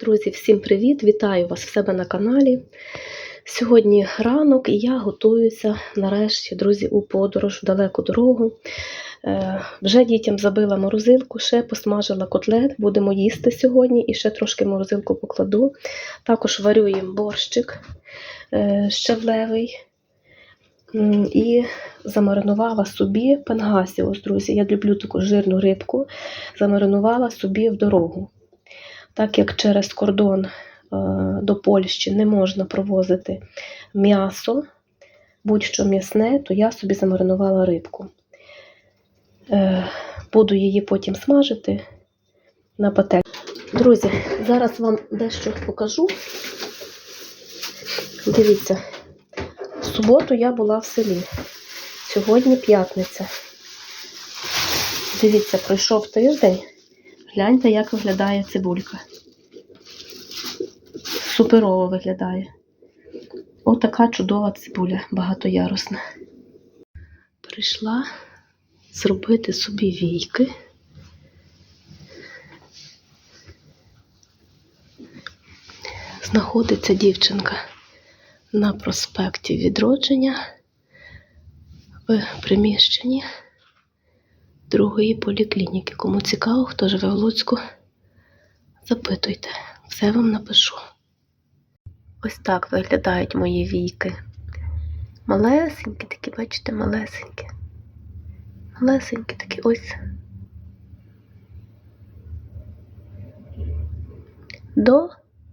Друзі, всім привіт! Вітаю вас в себе на каналі. Сьогодні ранок і я готуюся нарешті, друзі, у подорож в далеку дорогу. Е, вже дітям забила морозилку, ще посмажила котлет, будемо їсти сьогодні і ще трошки морозилку покладу. Також варю їм борщик е, щавлевий. І замаринувала собі пангасіус, друзі. Я люблю таку жирну рибку. Замаринувала собі в дорогу. Так як через кордон е, до Польщі не можна провозити м'ясо, будь-що м'ясне, то я собі замаринувала рибку. Е, Буду її потім смажити на пательні. Друзі, зараз вам дещо покажу. Дивіться, в суботу я була в селі. Сьогодні п'ятниця. Дивіться, пройшов тиждень. Гляньте, як виглядає цибулька. Суперово виглядає. Отака чудова цибуля, багатоярусна. Прийшла зробити собі війки. Знаходиться дівчинка на проспекті відродження в приміщенні другої поліклініки. Кому цікаво, хто живе в Луцьку, запитуйте, все вам напишу. Ось так виглядають мої війки. Малесенькі такі, бачите, малесенькі. Малесенькі такі ось. До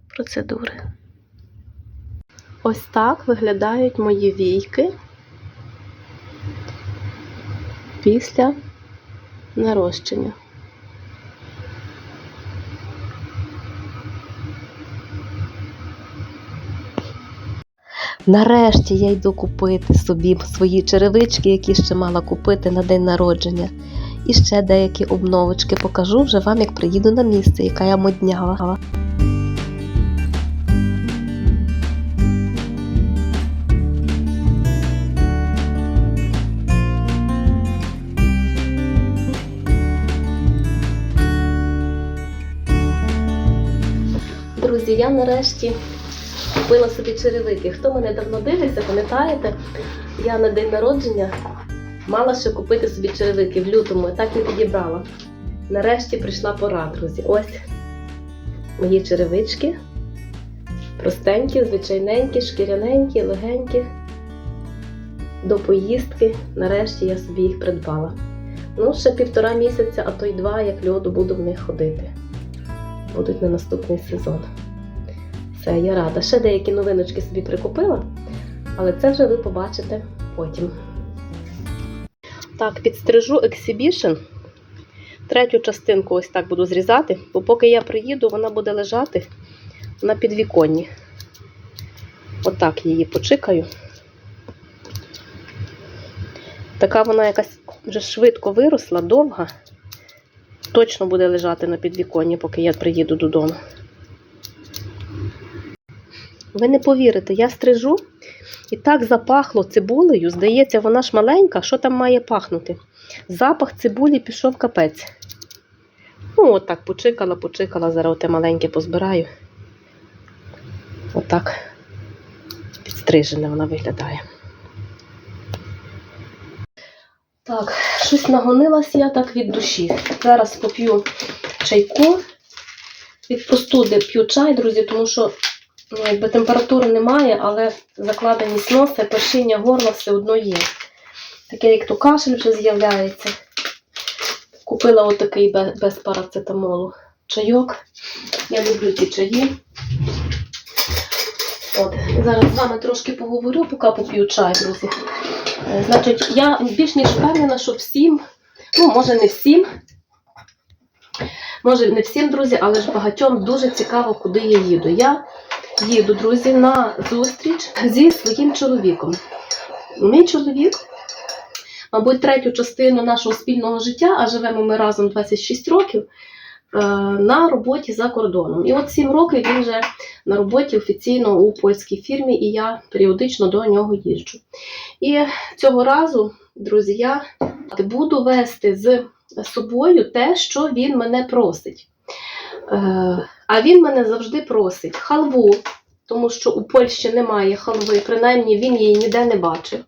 процедури. Ось так виглядають мої війки після нарощення. Нарешті я йду купити собі свої черевички, які ще мала купити на день народження. І ще деякі обновочки покажу вже вам, як приїду на місце, яка я моднява. Нарешті купила собі черевики. Хто мене давно дивиться, пам'ятаєте, я на день народження мала ще купити собі черевики в лютому, так і підібрала. Нарешті прийшла пора, друзі. Ось мої черевички. Простенькі, звичайненькі, шкіряненькі, легенькі. До поїздки. Нарешті я собі їх придбала. Ну, ще півтора місяця, а то й два, як льоду буду в них ходити. Будуть на наступний сезон. Все, я рада. Ще деякі новиночки собі прикупила, але це вже ви побачите потім. Так, підстрижу Exhibition. Третю частинку ось так буду зрізати, бо поки я приїду, вона буде лежати на підвіконні. Отак її почикаю. Така вона якась вже швидко виросла, довга. Точно буде лежати на підвіконні, поки я приїду додому. Ви не повірите, я стрижу і так запахло цибулею. Здається, вона ж маленька, що там має пахнути? Запах цибулі пішов капець. Ну, отак почикала, почикала, зараз оте маленьке позбираю. Отак підстрижена вона виглядає. Так, щось нагонилась я так від душі. Зараз поп'ю чайку. Від простуди п'ю чай, друзі, тому що ну, якби температури немає, але закладеність носа, першиння горла все одно є. Таке, як то кашель вже з'являється. Купила отакий без, парацетамолу чайок. Я люблю ті чаї. От, зараз з вами трошки поговорю, поки поп'ю чай, друзі. Е, Значить, я більш ніж впевнена, що всім, ну, може не всім, може не всім, друзі, але ж багатьом дуже цікаво, куди я їду. Я їду, друзі, на зустріч зі своїм чоловіком. Мій чоловік, мабуть, третю частину нашого спільного життя, а живемо ми разом 26 років, е, на роботі за кордоном. І от 7 років він вже на роботі офіційно у польській фірмі, і я періодично до нього їжджу. І цього разу, друзі, я буду вести з собою те, що він мене просить. Е, а він мене завжди просить халву, тому що у Польщі немає халви, принаймні він її ніде не бачив.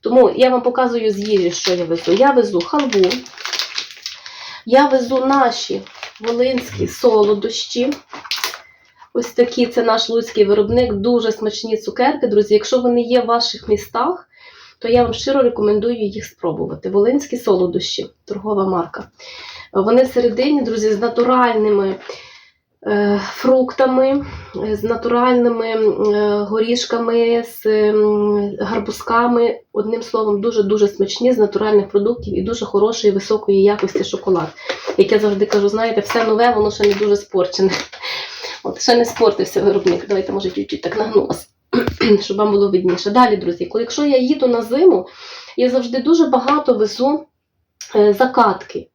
Тому я вам показую з їжі, що я везу. Я везу халву, я везу наші волинські солодощі. Ось такі, це наш луцький виробник, дуже смачні цукерки, друзі. Якщо вони є в ваших містах, то я вам щиро рекомендую їх спробувати. Волинські солодощі, торгова марка. Вони всередині, друзі, з натуральними е, фруктами, з натуральними е, горішками, з гарбузками. Одним словом, дуже-дуже смачні з натуральних продуктів і дуже хорошої, високої якості шоколад. Як я завжди кажу, знаєте, все нове, воно ще не дуже спорчене. От ще не спортився виробник. Давайте, може, чуть-чуть так нагну вас, щоб вам було видніше. Далі, друзі, коли якщо я їду на зиму, я завжди дуже багато везу е, закатки,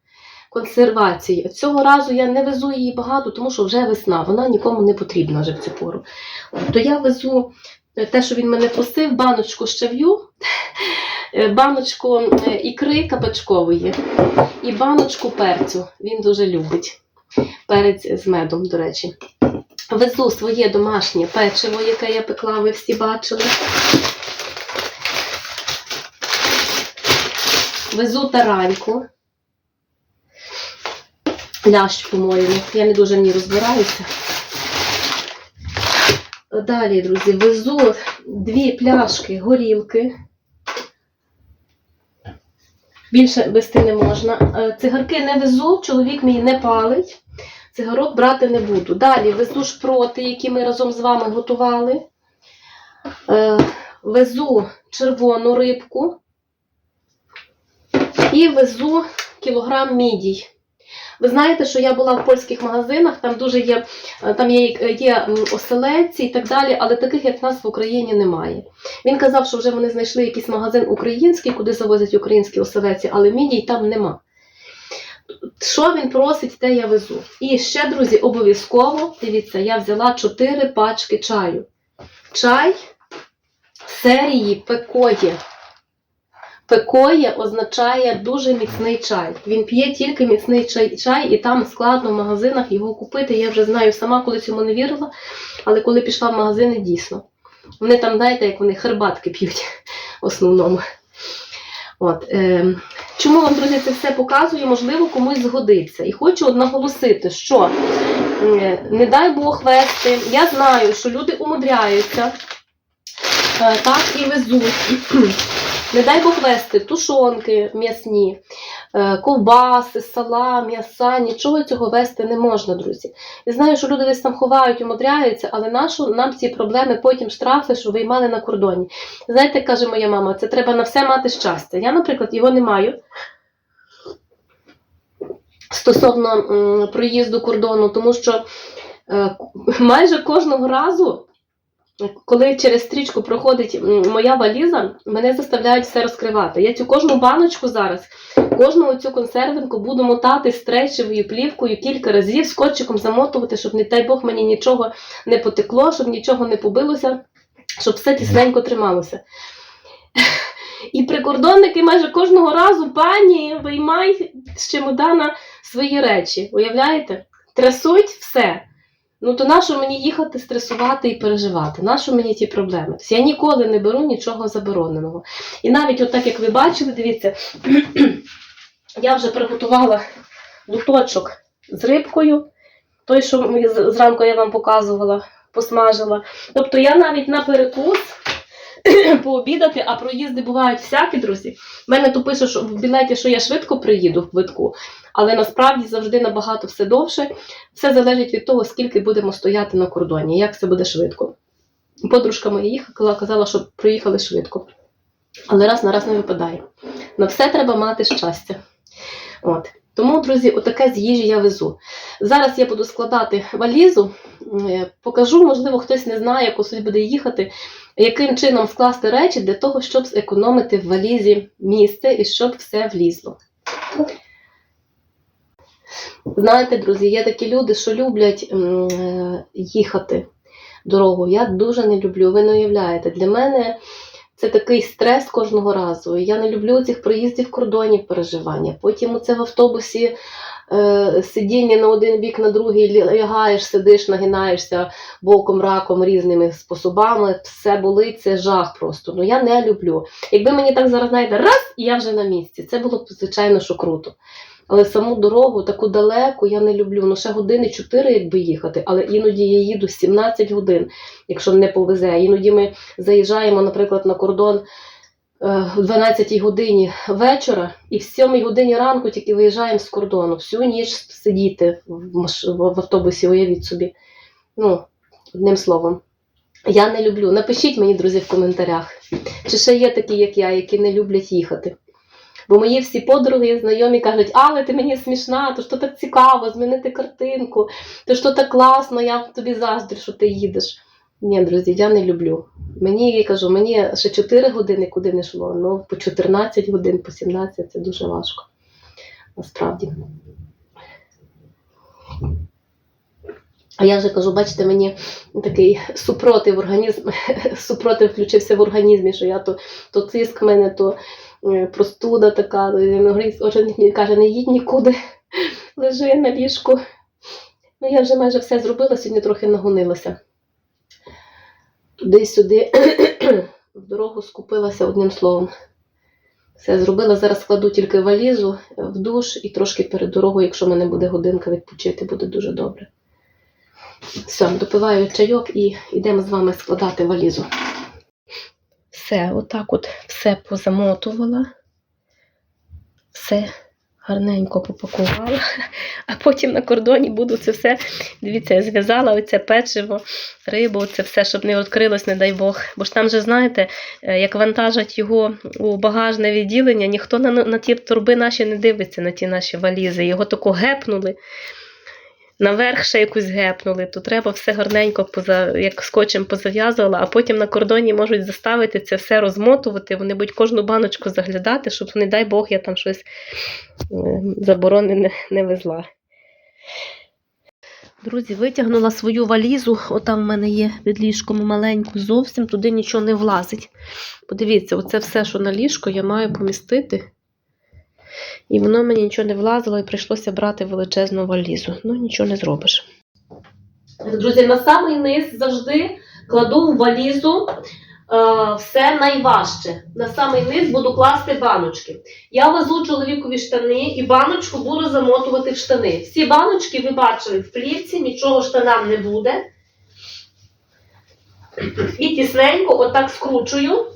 консервації. Цього разу я не везу її багато, тому що вже весна, вона нікому не потрібна вже в цю пору. То я везу е, те, що він мене просив, баночку щав'ю, е, баночку е, ікри кабачкової і баночку перцю. Він дуже любить. Перець з медом, до речі. Везу своє домашнє печиво, яке я пекла, ви всі бачили. Везу тараньку. Лящ, по-моєму. Я не дуже в ній розбираюся. Далі, друзі, везу дві пляшки горілки. Більше вести не можна. Е, Цигарки не везу, чоловік мій не палить. Цигарок брати не буду. Далі везу шпроти, які ми разом з вами готували. Е, везу червону рибку. І везу кілограм мідій. Ви знаєте, що я була в польських магазинах, там дуже є, е, там є, є м, оселедці і так далі, але таких, як в нас в Україні, немає. Він казав, що вже вони знайшли якийсь магазин український, куди завозять українські оселедці, але мідій там нема. Що він просить, те я везу. І ще, друзі, обов'язково, дивіться, я взяла 4 пачки чаю. Чай серії пекоє. Пекоє означає дуже міцний чай. Він п'є тільки міцний чай, чай, і там складно в магазинах його купити. Я вже знаю сама, коли цьому не вірила, але коли пішла в магазини, дійсно. Вони там, знаєте, як вони хербатки п'ють в основному. От, е, чому вам, друзі, це все показую? Можливо, комусь згодиться. І хочу наголосити, що е, не дай Бог вести. Я знаю, що люди умудряються, е, так і везуть. Не дай Бог вести тушонки м'ясні, е, ковбаси, сала, м'яса, нічого цього вести не можна, друзі. Я знаю, що люди десь там ховають, умудряються, але нашу нам ці проблеми потім штрафи, що виймали на кордоні. Знаєте, каже моя мама, це треба на все мати щастя. Я, наприклад, його не маю. Стосовно проїзду кордону, тому що е, майже кожного разу коли через стрічку проходить моя валіза, мене заставляють все розкривати. Я цю кожну баночку зараз, кожну цю консервинку буду мотати стрейчевою плівкою кілька разів, скотчиком замотувати, щоб, не дай Бог, мені нічого не потекло, щоб нічого не побилося, щоб все тісненько трималося. І прикордонники майже кожного разу, пані, виймай з чемодана свої речі. Уявляєте? Трясуть все. Ну, то нащо мені їхати, стресувати і переживати? Нащо мені ті проблеми? Тобто я ніколи не беру нічого забороненого. І навіть, от так як ви бачили, дивіться, я вже приготувала луточок з рибкою, той, що зранку я вам показувала, посмажила. Тобто я навіть на перекус пообідати, а проїзди бувають всякі, друзі. У мене тут пише, що в білеті, що я швидко приїду в квитку, але насправді завжди набагато все довше. Все залежить від того, скільки будемо стояти на кордоні, як це буде швидко. Подружка моя їхала, казала, що проїхали швидко. Але раз на раз не випадає. На все треба мати щастя. От. Тому, друзі, отаке з їжі я везу. Зараз я буду складати валізу, е, покажу, можливо, хтось не знає, як буде їхати, яким чином скласти речі для того, щоб зекономити в валізі місце і щоб все влізло. Знаєте, друзі, є такі люди, що люблять е, їхати дорогу. Я дуже не люблю. Ви не уявляєте, для мене це такий стрес кожного разу. Я не люблю цих проїздів кордонів переживання. Потім це в автобусі сидіння на один бік, на другий лягаєш, сидиш, нагинаєшся боком, раком, різними способами, все болить, це жах просто. Ну я не люблю. Якби мені так зараз знаєте, раз, і я вже на місці. Це було б, звичайно, що круто. Але саму дорогу таку далеку я не люблю. Ну, ще години 4, якби їхати, але іноді я їду 17 годин, якщо не повезе. Іноді ми заїжджаємо, наприклад, на кордон е, в 12 годині вечора, і в 7 годині ранку тільки виїжджаємо з кордону. Всю ніч сидіти в автобусі, уявіть собі. Ну, одним словом. Я не люблю. Напишіть мені, друзі, в коментарях, чи ще є такі, як я, які не люблять їхати. Бо мої всі подруги, знайомі кажуть, але ти мені смішна, то що так цікаво, змінити картинку, то що так класно, я тобі заздрю, що ти їдеш. Ні, друзі, я не люблю. Мені я кажу, мені ще 4 години куди не йшло, ну по 14 годин, по 17 це дуже важко. Насправді. А я вже кажу, бачите, мені такий супротив організм, супротив включився в організмі, що я то, то тиск в мене, то е, простуда така, організм мені каже, не їдь нікуди, лежи на ліжку. Ну, я вже майже все зробила, сьогодні трохи нагонилася. Туди-сюди в дорогу скупилася одним словом. Все зробила. Зараз складу тільки валізу в душ і трошки перед дорогою, якщо в мене буде годинка відпочити, буде дуже добре. Все, допиваю чайок і йдемо з вами складати валізу. Все, отак от все позамотувала. Все гарненько попакувала, а потім на кордоні буду це все. Дивіться, я зв'язала оце печиво, рибу, це все, щоб не відкрилось, не дай Бог. Бо ж там же, знаєте, е, як вантажать його у багажне відділення, ніхто на, на ті торби наші не дивиться, на ті наші валізи. Його тако гепнули. Наверх ще якусь гепнули, то треба все гарненько поза, як скотчем позав'язувала, а потім на кордоні можуть заставити це все розмотувати. Вони будуть кожну баночку заглядати, щоб, не дай Бог, я там щось е, заборонене не везла. Друзі, витягнула свою валізу. Отам в мене є під ліжком маленьку, зовсім туди нічого не влазить. Подивіться, оце все, що на ліжко, я маю помістити. І воно мені нічого не влазило, і прийшлося брати величезну валізу. Ну, нічого не зробиш. Друзі, на самий низ завжди кладу в валізу е, все найважче. На самий низ буду класти баночки. Я везу чоловікові штани і баночку буду замотувати в штани. Всі баночки ви бачили в плівці, нічого штанам не буде. І тісненько отак скручую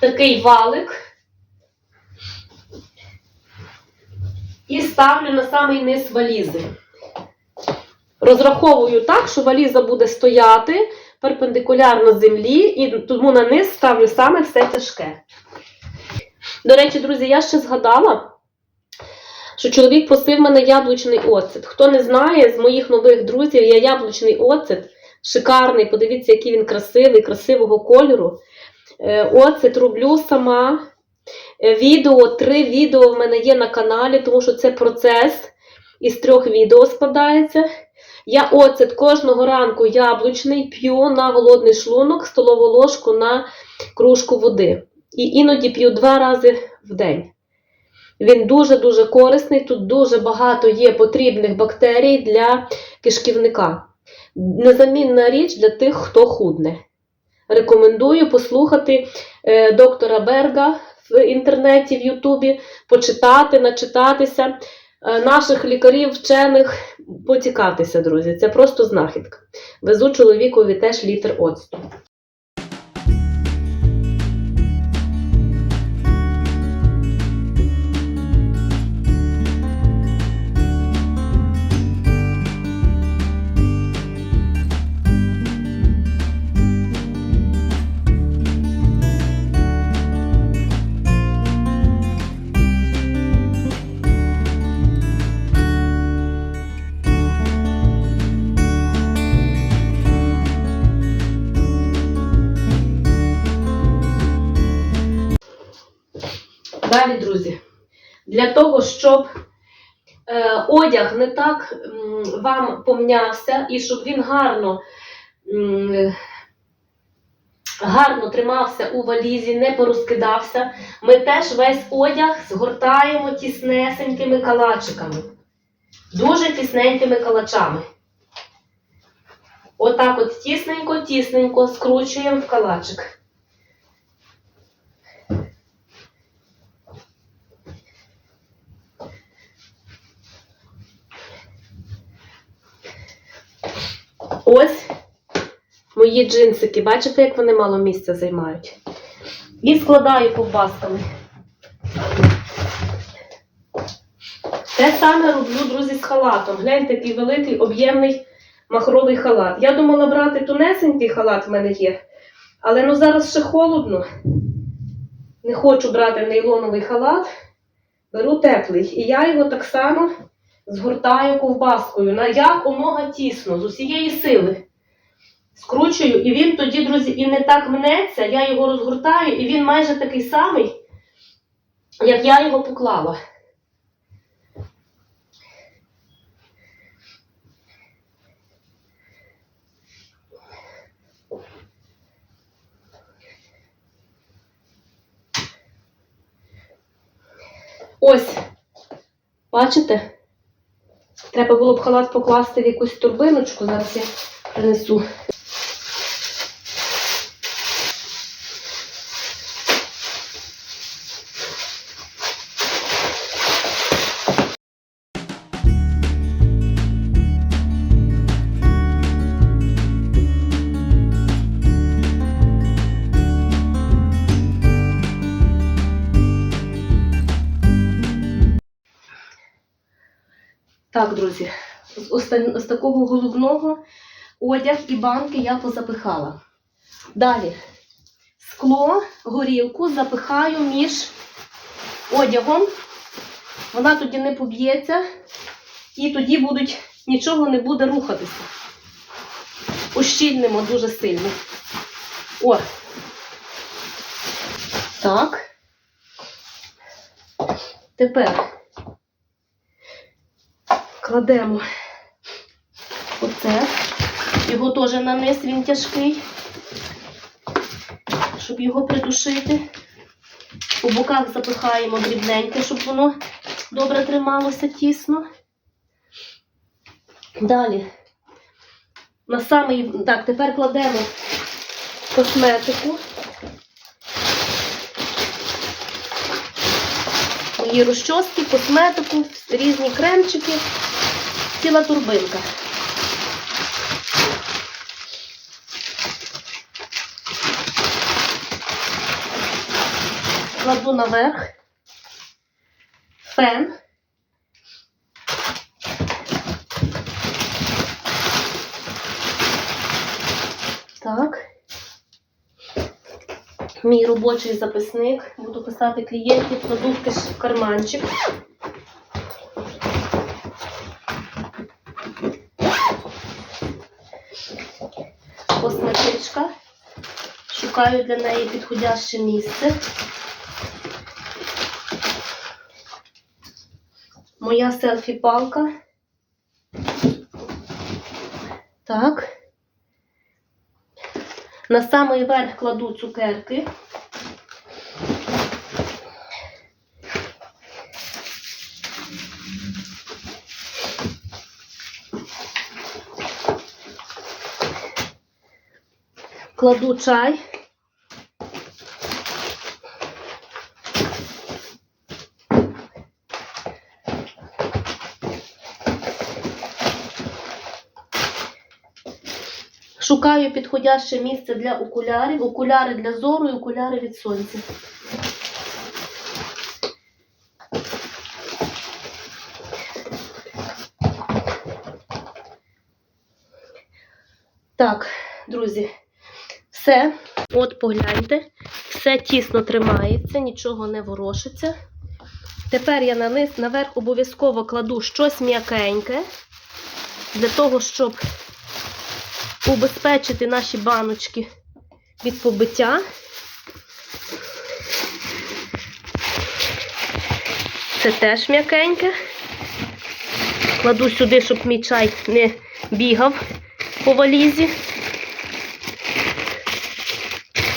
такий валик. І ставлю на самий низ валізи. Розраховую так, що валіза буде стояти перпендикулярно землі, і тому на низ ставлю саме все тяжке. До речі, друзі, я ще згадала, що чоловік просив мене яблучний оцет. Хто не знає, з моїх нових друзів є яблучний оцет. Шикарний, подивіться, який він красивий, красивого кольору. Е, Оцет роблю сама. Е, Відео, три відео в мене є на каналі, тому що це процес із трьох відео складається. Я оцет кожного ранку яблучний п'ю на голодний шлунок, столову ложку на кружку води. І іноді п'ю два рази в день. Він дуже-дуже корисний, тут дуже багато є потрібних бактерій для кишківника. Незамінна річ для тих, хто худне. Рекомендую послухати е, доктора Берга в інтернеті, в Ютубі, почитати, начитатися е, наших лікарів, вчених, поцікавтеся, друзі. Це просто знахідка. Везу чоловікові теж літр оцту. Для того, щоб е, одяг не так вам помнявся і щоб він гарно, гарно тримався у валізі, не порозкидався, ми теж весь одяг згортаємо тіснесенькими калачиками. дуже тісненькими калачами. Отак от тісненько-тісненько скручуємо в калачик. Ось мої джинсики. Бачите, як вони мало місця займають. І складаю ковбасками. Те саме роблю, друзі, з халатом. Гляньте, який великий об'ємний махровий халат. Я думала брати тунесенький халат в мене є, але ну зараз ще холодно. Не хочу брати нейлоновий халат, беру теплий. І я його так само згортаю ковбаскою на якомога тісно, з усієї сили. Скручую, і він тоді, друзі, і не так мнеться, я його розгортаю, і він майже такий самий, як я його поклала. Ось, бачите? Треба було б халат покласти в якусь турбиночку, зараз я принесу. Так, друзі, з, оста- з такого головного одяг і банки я позапихала. Далі скло, горілку запихаю між одягом. Вона тоді не поб'ється, і тоді будуть, нічого не буде рухатися. Ущільнимо дуже сильно. О. Так. Тепер кладемо оце. Його теж на низ, він тяжкий, щоб його придушити. По боках запихаємо дрібненько, щоб воно добре трималося тісно. Далі. На самий, так, тепер кладемо косметику. Мої розчоски, косметику, різні кремчики, ціла турбинка. Кладу наверх фен. Так. Мій робочий записник. Буду писати клієнтів, в карманчик. Косметичка. Шукаю для неї підходяще місце. Моя селфі-палка. Так. На самий верх кладу цукерки. Кладу чай. Шукаю підходяще місце для окулярів, окуляри для зору і окуляри від сонця. Так, друзі, все. От погляньте, все тісно тримається, нічого не ворушиться. Тепер я на низ, наверх обов'язково кладу щось м'якеньке, для того, щоб убезпечити наші баночки від побиття. Це теж м'якеньке. Кладу сюди, щоб мій чай не бігав по валізі.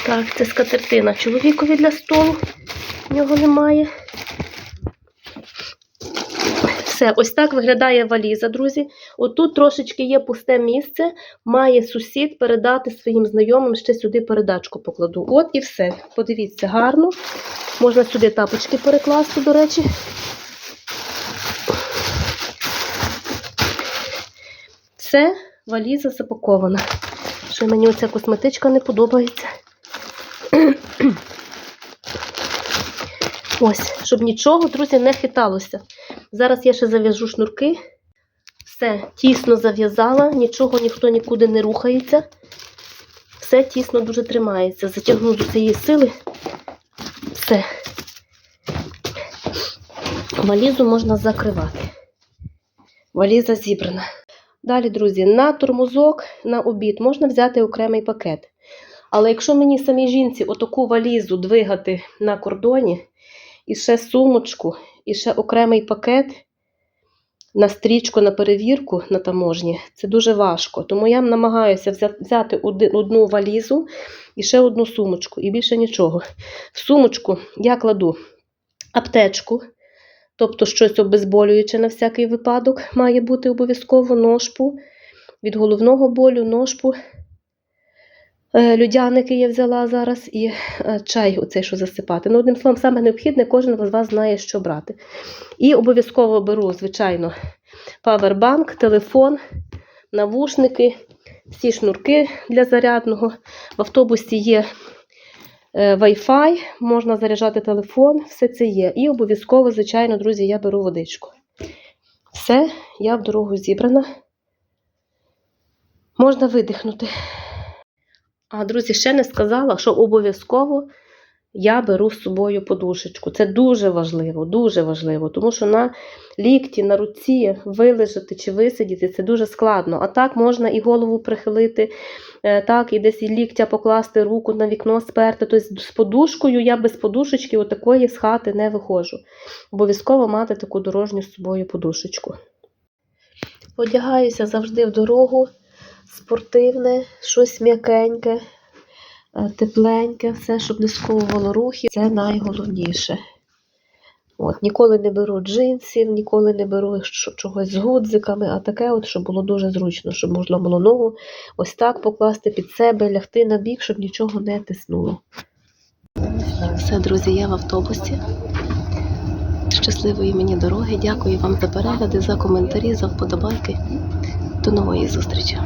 Так, це скатертина чоловікові для столу. В нього немає. Все, ось так виглядає валіза, друзі. Отут трошечки є пусте місце, має сусід передати своїм знайомим, ще сюди передачку покладу. От і все. Подивіться, гарно. Можна сюди тапочки перекласти, до речі. Все, валіза запакована. Ще мені оця косметичка не подобається. Ось, щоб нічого, друзі, не хиталося. Зараз я ще зав'яжу шнурки. Все, тісно зав'язала, нічого ніхто нікуди не рухається. Все тісно дуже тримається. Затягну до цієї сили. Все. Валізу можна закривати. Валіза зібрана. Далі, друзі, на тормозок, на обід можна взяти окремий пакет. Але якщо мені самій жінці отаку валізу двигати на кордоні, і ще сумочку, і ще окремий пакет на стрічку на перевірку на таможні, це дуже важко. Тому я намагаюся взяти одну валізу і ще одну сумочку, і більше нічого. В сумочку я кладу аптечку, тобто щось обезболююче на всякий випадок, має бути обов'язково ножпу від головного болю, ножпу. Е, Людяники я взяла зараз і е, чай, оцей, що засипати. Ну, одним словом, саме необхідне, кожен з вас знає, що брати. І обов'язково беру, звичайно, павербанк, телефон, навушники, всі шнурки для зарядного. В автобусі є е, Wi-Fi, можна заряджати телефон, все це є. І обов'язково, звичайно, друзі, я беру водичку. Все, я в дорогу зібрана. Можна видихнути. А, друзі, ще не сказала, що обов'язково я беру з собою подушечку. Це дуже важливо, дуже важливо, тому що на лікті, на руці вилежати чи висидіти це дуже складно. А так можна і голову прихилити, е, так, і десь і ліктя покласти руку на вікно сперти. Тобто з подушкою я без подушечки отакої з хати не виходжу. Обов'язково мати таку дорожню з собою подушечку. Одягаюся завжди в дорогу спортивне, щось м'якеньке, е, тепленьке, все, щоб не сковувало рухи. Це найголовніше. От, ніколи не беру джинсів, ніколи не беру чогось з гудзиками, а таке, от, щоб було дуже зручно, щоб можна було ногу ось так покласти під себе, лягти на бік, щоб нічого не тиснуло. Все, друзі, я в автобусі. Щасливої мені дороги. Дякую вам за перегляди, за коментарі, за вподобайки. До нової зустрічі!